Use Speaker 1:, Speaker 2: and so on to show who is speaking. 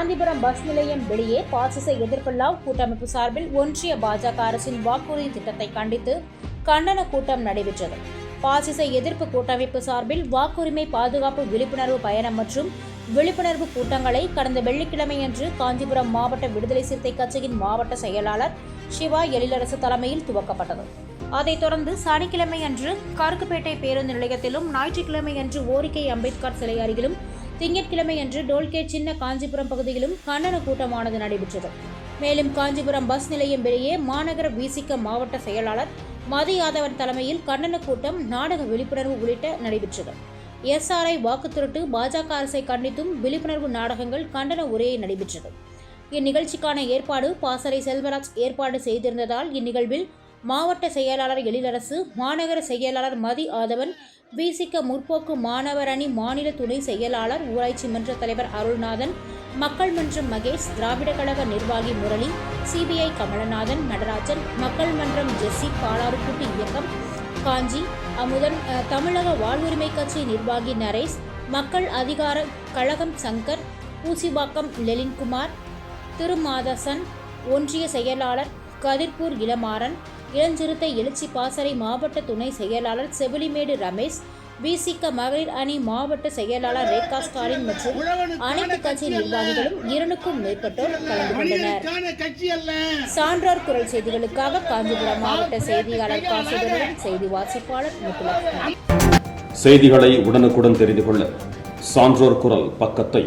Speaker 1: Gandhipuram bus நிலையம் வெளியே பாசிச எதிர்ப்பு லவ் கூட்டமைப்பு சார்பில் ஒன்றிய பாஜக அரசின் வாக்குறுதி திட்டத்தை கண்டித்து கண்டன கூட்டம் நடைபெற்றது. பாசிச எதிர்ப்பு கூட்டமைப்பு சார்பில் வாக்குரிமை பாதுகாப்பு விழிப்புணர்வு பயணம் மற்றும் விழிப்புணர்வு கூட்டங்களை கடந்த வெள்ளிக்கிழமையன்று காஞ்சிபுரம் மாவட்ட விடுதலை சிறுத்தை கட்சியின் மாவட்ட செயலாளர் சிவா எழிலரசு தலைமையில் துவக்கப்பட்டது. அதைத் தொடர்ந்து சனிக்கிழமையன்று கருக்குப்பேட்டை பேருந்து நிலையத்திலும் ஞாயிற்றுக்கிழமை அன்று ஓரிக்கை அம்பேத்கர் சிலை அருகிலும் திங்கட்கிழமை அன்று டோல்கேட் சின்ன காஞ்சிபுரம் பகுதியிலும் கண்டன கூட்டமானது நடைபெற்றது. மேலும் காஞ்சிபுரம் பஸ் நிலையம் வெளியே மாநகர விசிக மாவட்ட செயலாளர் மதியாதவன் தலைமையில் கண்டன கூட்டம் நாடக விழிப்புணர்வு உள்ளிட்ட நடைபெற்றது. எஸ்ஆர்ஐ வாக்குத்திருட்டு பாஜக அரசை கண்டித்தும் விழிப்புணர்வு நாடகங்கள் கண்டன உரையை நடைபெற்றது. இந்நிகழ்ச்சிக்கான ஏற்பாடு பாசறை செல்வராஜ் ஏற்பாடு செய்திருந்ததால் இந்நிகழ்வில் மாவட்ட செயலாளர் எழிலரசு மாநகர செயலாளர் மதி ஆதவன் விசிக முற்போக்கு மாணவர் அணி மாநில துணை செயலாளர் ஊராட்சி மன்ற தலைவர் அருள்நாதன் மக்கள் மன்றம் மகேஷ் திராவிட கழக நிர்வாகி முரளி சிபிஐ கமலநாதன் நடராஜன் மக்கள் மன்றம் ஜெஸ்ஸி பாலாறுக்குட்டி இயக்கம் காஞ்சி அமுதன் தமிழக வாழ்வுரிமை கட்சி நிர்வாகி நரேஷ் மக்கள் அதிகார கழகம் சங்கர் பூசிபாக்கம் லெலின்குமார் திருமாதசன் ஒன்றிய செயலாளர் கதிர்பூர் இளமாறன் இளஞ்சிறுத்தை எழுச்சி பாசறை மாவட்ட துணை செயலாளர் செவிலிமேடு ரமேஷ் விசிக மகளிர் அணி மாவட்ட செயலாளர் ரேகா ஸ்டாலின் மற்றும் அனைத்து கட்சி நிர்வாகிகளும் இரண்டுக்கும் மேற்பட்டோர் கலந்து கொண்டனர்.
Speaker 2: மனிதனுக்கான
Speaker 1: சான்றோர் குரல் செய்திகளுக்காக காஞ்சிபுரம் மாவட்ட செய்தியாளர் காசுதருடன் செய்தி வாசிப்பாளர் முத்துலட்சுமி.
Speaker 3: செய்திகளை உடனுக்குடன் தெரிந்து கொள்ள சான்றோர் குரல் பக்கத்தை